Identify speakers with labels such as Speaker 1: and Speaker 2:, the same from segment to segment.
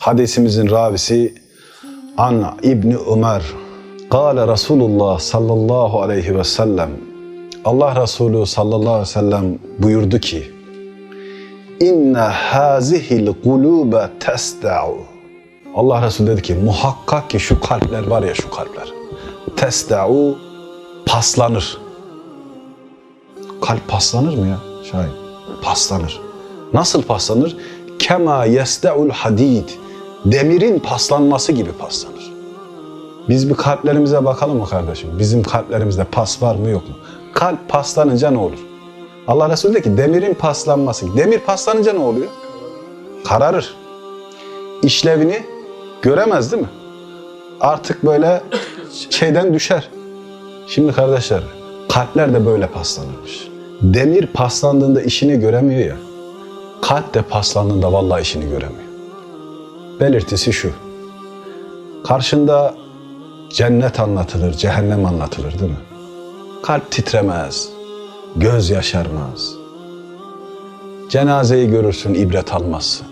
Speaker 1: Hadisimizin ravisi An İbni Ömer Kale Resulullah sallallahu aleyhi ve sellem Allah Resulü sallallahu aleyhi ve sellem buyurdu ki İnne hazihil kulube testa'u Allah Resulü dedi ki muhakkak ki şu kalpler var ya şu kalpler testa'u paslanır. Kalp paslanır mı ya? Şahin. Paslanır. Nasıl paslanır? Kema yeste'ul hadid. Demirin paslanması gibi paslanır. Biz bir kalplerimize bakalım mı kardeşim? Bizim kalplerimizde pas var mı yok mu? Kalp paslanınca ne olur? Allah Resulü diyor ki demirin paslanması. Demir paslanınca ne oluyor? Kararır. İşlevini göremez değil mi? Artık böyle şeyden düşer. Şimdi kardeşler kalpler de böyle paslanırmış. Demir paslandığında işini göremiyor ya. Kalp de paslandığında vallahi işini göremiyor Belirtisi şu. Karşında cennet anlatılır, cehennem anlatılır değil mi? Kalp titremez, göz yaşarmaz. Cenazeyi görürsün, ibret almazsın.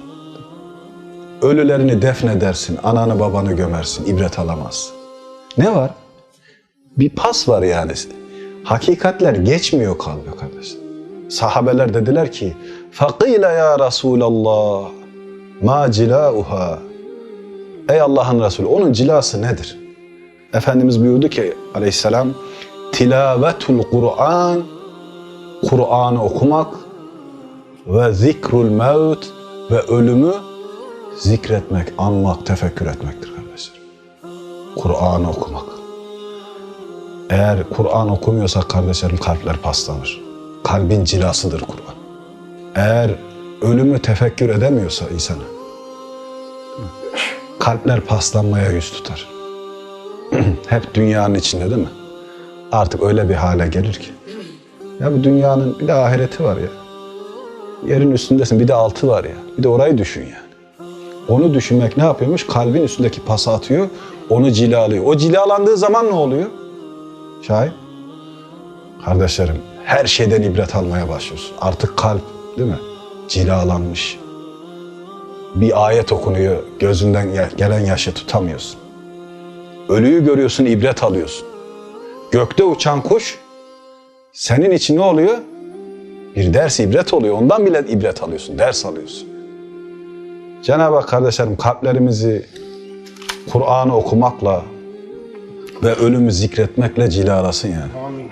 Speaker 1: Ölülerini defnedersin, ananı babanı gömersin, ibret alamazsın. Ne var? Bir pas var yani. Hakikatler geçmiyor kalbe kardeş. Sahabeler dediler ki, فَقِيلَ ya Resulallah, ma cilauha. Ey Allah'ın Resulü, onun cilası nedir? Efendimiz buyurdu ki aleyhisselam, tilavetul Kur'an, Kur'an'ı okumak ve zikrul mevt ve ölümü zikretmek, anmak, tefekkür etmektir kardeşler. Kur'an'ı okumak. Eğer Kur'an okumuyorsak kardeşlerim kalpler paslanır. Kalbin cilasıdır Kur'an. Eğer ölümü tefekkür edemiyorsa insana, kalpler paslanmaya yüz tutar. Hep dünyanın içinde değil mi? Artık öyle bir hale gelir ki. Ya bu dünyanın bir de ahireti var ya. Yerin üstündesin bir de altı var ya. Bir de orayı düşün yani. Onu düşünmek ne yapıyormuş? Kalbin üstündeki pası atıyor, onu cilalıyor. O cilalandığı zaman ne oluyor? Şahin. Kardeşlerim, her şeyden ibret almaya başlıyorsun. Artık kalp değil mi? Cilalanmış. Bir ayet okunuyor, gözünden gel- gelen yaşı tutamıyorsun. Ölüyü görüyorsun, ibret alıyorsun. Gökte uçan kuş, senin için ne oluyor? Bir ders ibret oluyor. Ondan bile ibret alıyorsun, ders alıyorsun. Cenab-ı Hak kardeşlerim kalplerimizi Kur'an'ı okumakla ve ölümü zikretmekle cilalasın yani.
Speaker 2: Amin.